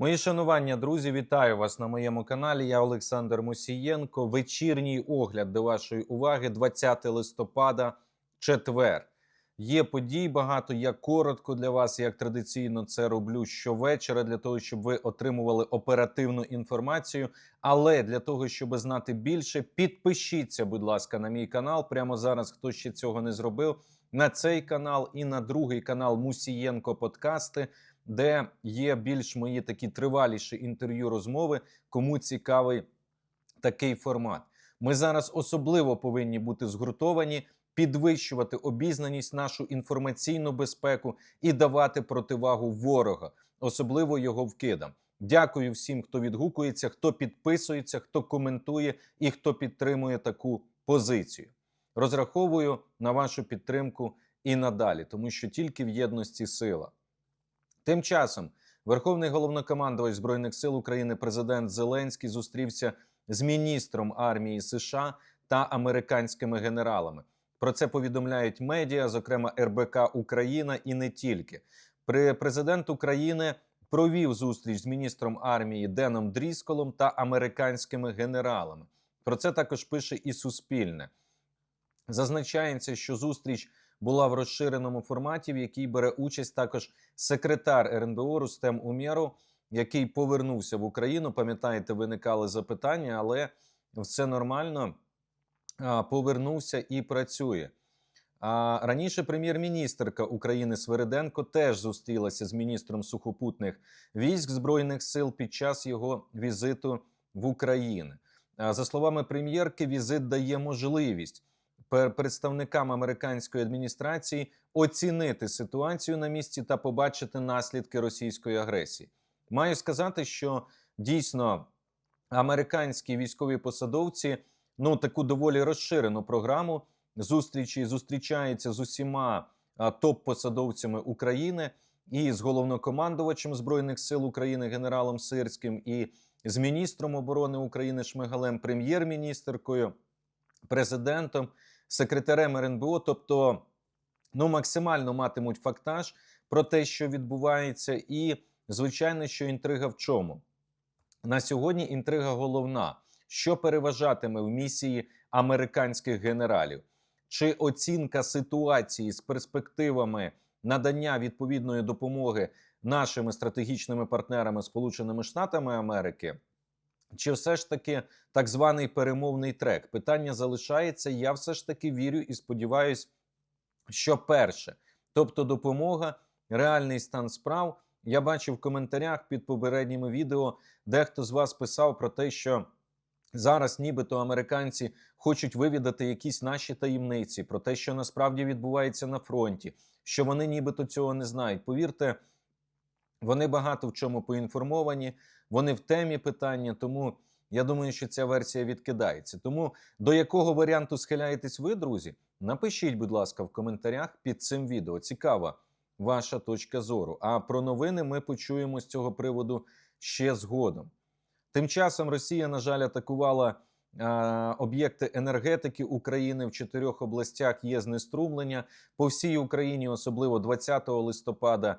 Мої шанування, друзі, вітаю вас на моєму каналі. Я Олександр Мусієнко. Вечірній огляд до вашої уваги 20 листопада, четвер. Є подій багато. Я коротко для вас, як традиційно це роблю щовечора, для того, щоб ви отримували оперативну інформацію. Але для того, щоб знати більше, підпишіться, будь ласка, на мій канал. Прямо зараз, хто ще цього не зробив, на цей канал і на другий канал Мусієнко Подкасти де є більш мої такі триваліші інтерв'ю розмови, кому цікавий такий формат. Ми зараз особливо повинні бути згуртовані, підвищувати обізнаність, нашу інформаційну безпеку і давати противагу ворога, особливо його вкидам. Дякую всім, хто відгукується, хто підписується, хто коментує і хто підтримує таку позицію. Розраховую на вашу підтримку і надалі, тому що тільки в єдності сила. Тим часом Верховний головнокомандувач Збройних сил України президент Зеленський зустрівся з міністром армії США та американськими генералами. Про це повідомляють медіа, зокрема РБК Україна, і не тільки. Президент України провів зустріч з міністром армії Деном Дрісколом та американськими генералами. Про це також пише і Суспільне. Зазначається, що зустріч була в розширеному форматі, в якій бере участь також секретар РНБО Рустем Умєров, який повернувся в Україну. Пам'ятаєте, виникали запитання, але все нормально. Повернувся і працює. А раніше прем'єр-міністрка України Свериденко теж зустрілася з міністром сухопутних військ збройних сил під час його візиту в Україну. За словами прем'єрки, візит дає можливість представникам американської адміністрації оцінити ситуацію на місці та побачити наслідки російської агресії. Маю сказати, що дійсно американські військові посадовці ну таку доволі розширену програму зустрічі зустрічаються з усіма топ-посадовцями України і з головнокомандувачем збройних сил України генералом Сирським, і з міністром оборони України Шмигалем, прем'єр-міністркою, президентом секретарем РНБО, тобто ну максимально матимуть фактаж про те, що відбувається, і звичайно, що інтрига в чому на сьогодні. Інтрига головна, що переважатиме в місії американських генералів, чи оцінка ситуації з перспективами надання відповідної допомоги нашими стратегічними партнерами Сполученими Штатами Америки. Чи все ж таки так званий перемовний трек? Питання залишається. Я все ж таки вірю і сподіваюся, що перше, тобто допомога, реальний стан справ. Я бачив в коментарях під попередніми відео, дехто з вас писав про те, що зараз нібито американці хочуть вивідати якісь наші таємниці, про те, що насправді відбувається на фронті, що вони нібито цього не знають. Повірте, вони багато в чому поінформовані, вони в темі питання. Тому я думаю, що ця версія відкидається. Тому до якого варіанту схиляєтесь ви, друзі? Напишіть, будь ласка, в коментарях під цим відео. Цікава ваша точка зору. А про новини ми почуємо з цього приводу ще згодом. Тим часом Росія, на жаль, атакувала е, об'єкти енергетики України в чотирьох областях. Є знеструмлення по всій Україні, особливо 20 листопада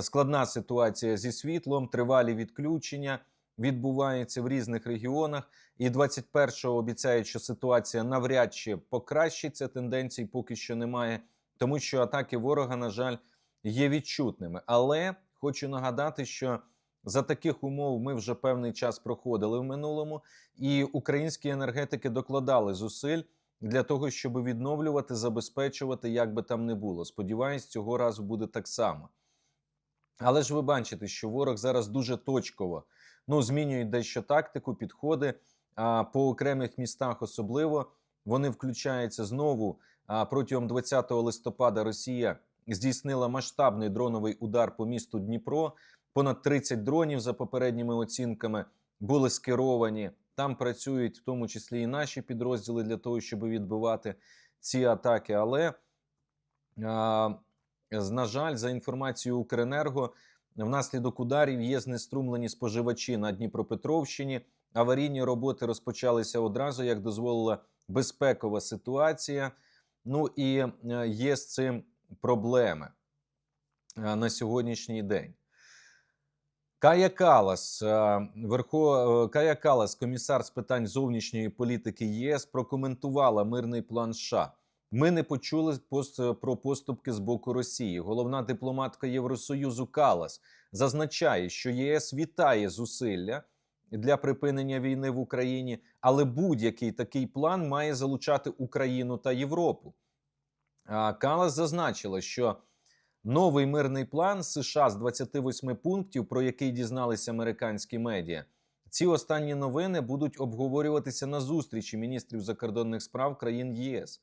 складна ситуація зі світлом, тривалі відключення відбуваються в різних регіонах. І 21-го обіцяють, що ситуація навряд чи покращиться. Тенденцій поки що немає, тому що атаки ворога, на жаль, є відчутними. Але хочу нагадати, що за таких умов ми вже певний час проходили в минулому, і українські енергетики докладали зусиль. Для того щоб відновлювати, забезпечувати, як би там не було. Сподіваюсь, цього разу буде так само. Але ж ви бачите, що ворог зараз дуже точково ну, змінює дещо тактику, підходи а по окремих містах, особливо вони включаються знову. А протягом 20 листопада Росія здійснила масштабний дроновий удар по місту Дніпро. Понад 30 дронів за попередніми оцінками були скеровані. Там працюють в тому числі і наші підрозділи для того, щоб відбивати ці атаки. Але а, на жаль, за інформацією Укренерго, внаслідок ударів є знеструмлені споживачі на Дніпропетровщині. Аварійні роботи розпочалися одразу, як дозволила безпекова ситуація. Ну і е, є з цим проблеми е, на сьогоднішній день. Кая Калас, е, Верхо... Кая Калас, комісар з питань зовнішньої політики ЄС, прокоментувала мирний план США. Ми не почули пост... про поступки з боку Росії. Головна дипломатка Євросоюзу Калас зазначає, що ЄС вітає зусилля для припинення війни в Україні, але будь-який такий план має залучати Україну та Європу. Калас зазначила, що новий мирний план США з 28 пунктів, про який дізналися американські медіа, ці останні новини будуть обговорюватися на зустрічі міністрів закордонних справ країн ЄС.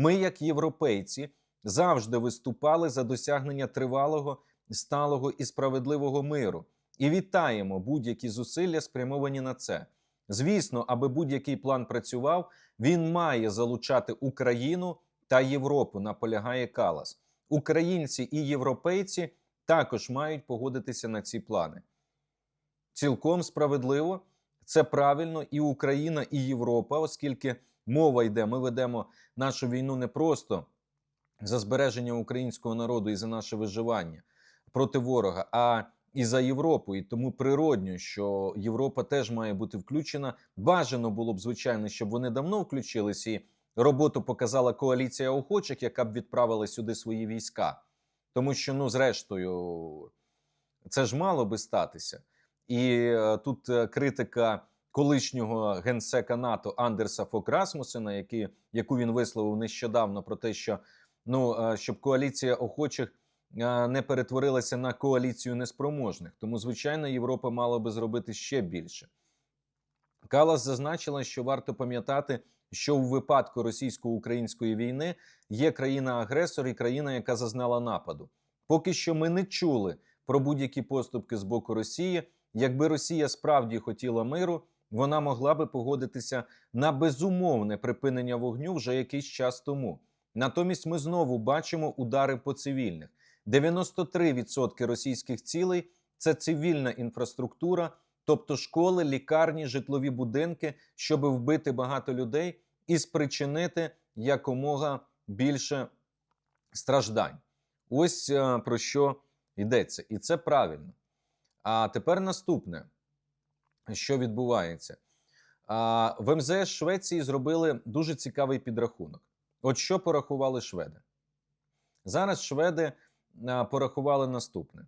Ми, як європейці, завжди виступали за досягнення тривалого, сталого і справедливого миру і вітаємо будь-які зусилля, спрямовані на це. Звісно, аби будь-який план працював, він має залучати Україну та Європу. Наполягає Калас. Українці і європейці також мають погодитися на ці плани. Цілком справедливо, це правильно і Україна, і Європа, оскільки мова йде, ми ведемо нашу війну не просто за збереження українського народу і за наше виживання проти ворога, а і за Європу. І тому природньо, що Європа теж має бути включена. Бажано було б, звичайно, щоб вони давно включилися. І роботу показала коаліція охочих, яка б відправила сюди свої війська. Тому що, ну, зрештою, це ж мало би статися. І е, тут е, критика колишнього генсека НАТО Андерса Фок Расмусена, який, яку він висловив нещодавно про те, що ну, е, щоб коаліція охочих е, не перетворилася на коаліцію неспроможних. Тому, звичайно, Європа мала би зробити ще більше. Калас зазначила, що варто пам'ятати, що у випадку російсько-української війни є країна-агресор і країна, яка зазнала нападу. Поки що ми не чули про будь-які поступки з боку Росії. Якби Росія справді хотіла миру, вона могла би погодитися на безумовне припинення вогню вже якийсь час тому. Натомість ми знову бачимо удари по цивільних. 93% російських цілей це цивільна інфраструктура, тобто школи, лікарні, житлові будинки, щоб вбити багато людей і спричинити якомога більше страждань. Ось е, про що йдеться, і це правильно. А тепер наступне, що відбувається. В МЗС Швеції зробили дуже цікавий підрахунок. От що порахували шведи? Зараз шведи порахували наступне.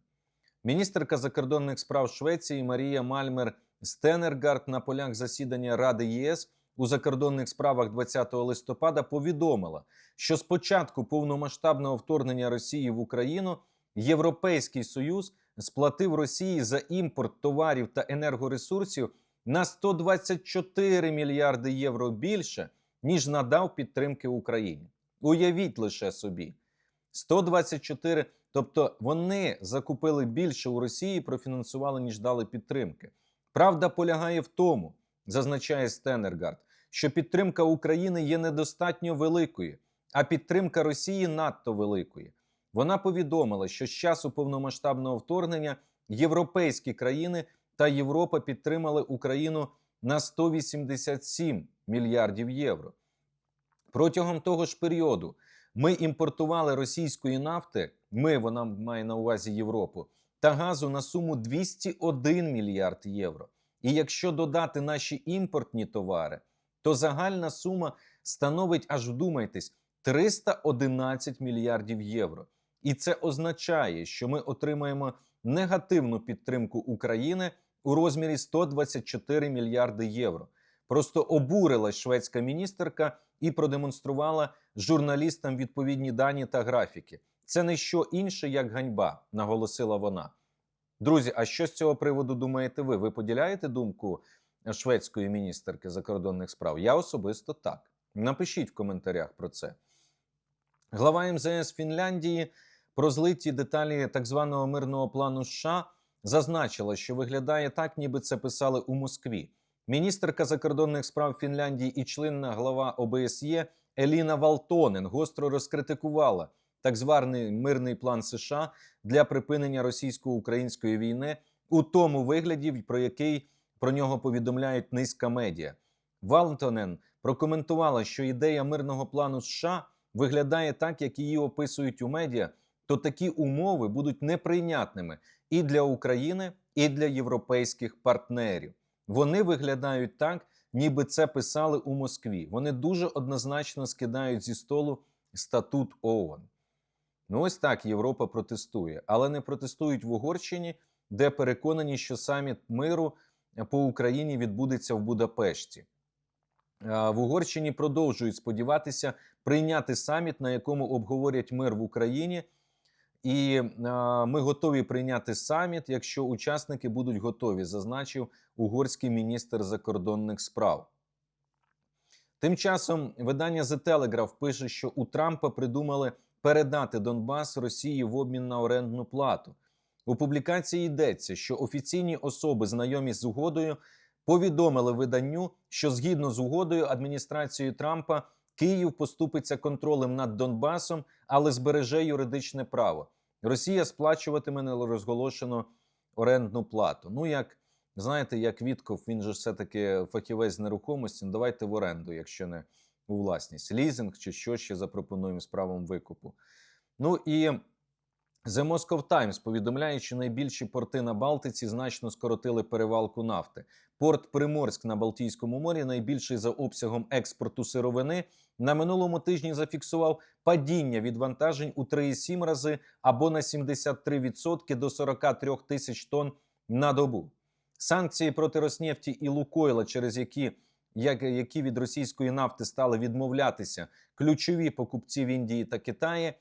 Міністерка закордонних справ Швеції Марія Мальмер Стенергард на полях засідання Ради ЄС у закордонних справах 20 листопада повідомила, що з початку повномасштабного вторгнення Росії в Україну Європейський Союз сплатив Росії за імпорт товарів та енергоресурсів на 124 мільярди євро більше, ніж надав підтримки Україні. Уявіть лише собі: 124, тобто вони закупили більше у Росії, профінансували, ніж дали підтримки. Правда полягає в тому, зазначає Стенергард, що підтримка України є недостатньо великою, а підтримка Росії надто великою. Вона повідомила, що з часу повномасштабного вторгнення європейські країни та Європа підтримали Україну на 187 мільярдів євро. Протягом того ж періоду ми імпортували російської нафти, ми вона має на увазі Європу, та газу на суму 201 мільярд євро. І якщо додати наші імпортні товари, то загальна сума становить аж вдумайтесь 311 мільярдів євро. І це означає, що ми отримаємо негативну підтримку України у розмірі 124 мільярди євро. Просто обурилась шведська міністерка і продемонструвала журналістам відповідні дані та графіки. Це не що інше, як ганьба, наголосила вона. Друзі, а що з цього приводу думаєте ви? Ви поділяєте думку шведської міністерки закордонних справ? Я особисто так. Напишіть в коментарях про це. Глава МЗС Фінляндії про злиті деталі так званого мирного плану США зазначила, що виглядає так, ніби це писали у Москві. Міністерка закордонних справ Фінляндії і членна глава ОБСЄ Еліна Валтонен гостро розкритикувала так званий мирний план США для припинення російсько-української війни у тому вигляді, про який про нього повідомляють низка медіа. Валтонен прокоментувала, що ідея мирного плану США виглядає так, як її описують у медіа, то такі умови будуть неприйнятними і для України, і для європейських партнерів. Вони виглядають так, ніби це писали у Москві. Вони дуже однозначно скидають зі столу статут ООН. Ну, ось так Європа протестує, але не протестують в Угорщині, де переконані, що саміт миру по Україні відбудеться в Будапешті. В Угорщині продовжують сподіватися прийняти саміт, на якому обговорять мир в Україні. І а, ми готові прийняти саміт, якщо учасники будуть готові, зазначив угорський міністр закордонних справ. Тим часом видання The Telegraph пише, що у Трампа придумали передати Донбас Росії в обмін на орендну плату. У публікації йдеться, що офіційні особи, знайомі з угодою, повідомили виданню, що згідно з угодою адміністрацією Трампа Київ поступиться контролем над Донбасом, але збереже юридичне право. Росія сплачуватиме нерозголошену орендну плату. Ну як знаєте, як Вітков, він же все таки фахівець з нерухомості. ну, Давайте в оренду, якщо не у власність, лізинг чи що ще запропонуємо з правом викупу. Ну і The Moscow Times повідомляє, що найбільші порти на Балтиці значно скоротили перевалку нафти. Порт Приморськ на Балтійському морі, найбільший за обсягом експорту сировини, на минулому тижні зафіксував падіння відвантажень у 3,7 рази або на 73% до 43 тисяч тонн на добу. Санкції проти Роснефті і Лукойла, через які як, які від російської нафти стали відмовлятися ключові покупці в Індії та Китаї,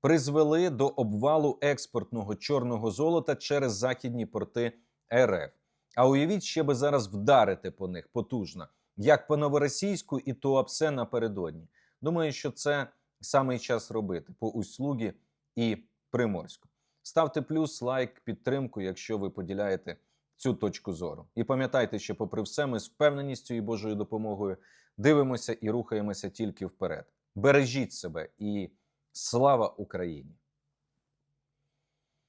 призвели до обвалу експортного чорного золота через західні порти РФ. А уявіть, ще би зараз вдарити по них потужно, як по новоросійську і Туапсе напередодні. Думаю, що це саме час робити по услугі і приморську. Ставте плюс, лайк, підтримку, якщо ви поділяєте цю точку зору. І пам'ятайте, що, попри все, ми з впевненістю і Божою допомогою дивимося і рухаємося тільки вперед. Бережіть себе і слава Україні!